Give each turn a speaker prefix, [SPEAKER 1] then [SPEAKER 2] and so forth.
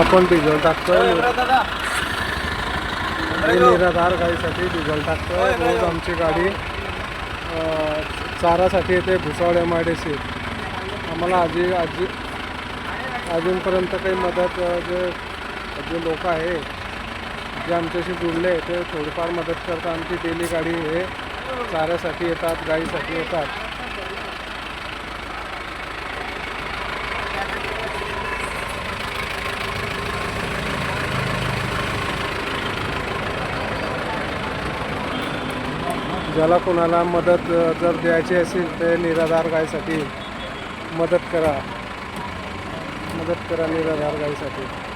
[SPEAKER 1] आपण डिझेल टाकतोय. निराधार गाईसाठी डिझेल टाकतोय. रोज आमची गाडी चारासाठी येते Bhusawal M I D C आम्हाला आजी आजी अजूनपर्यंत काही मदत जे जे लोक आहे जे आमच्याशी जुळले ते थोडीफार मदत करतात. आमची डेली गाडी हे चाऱ्यासाठी येतात गाईसाठी येतात. ज्याला कोणाला मदत जर द्यायची असेल ते निराधार गायसाठी मदत करा. मदत करा निराधार गायसाठी.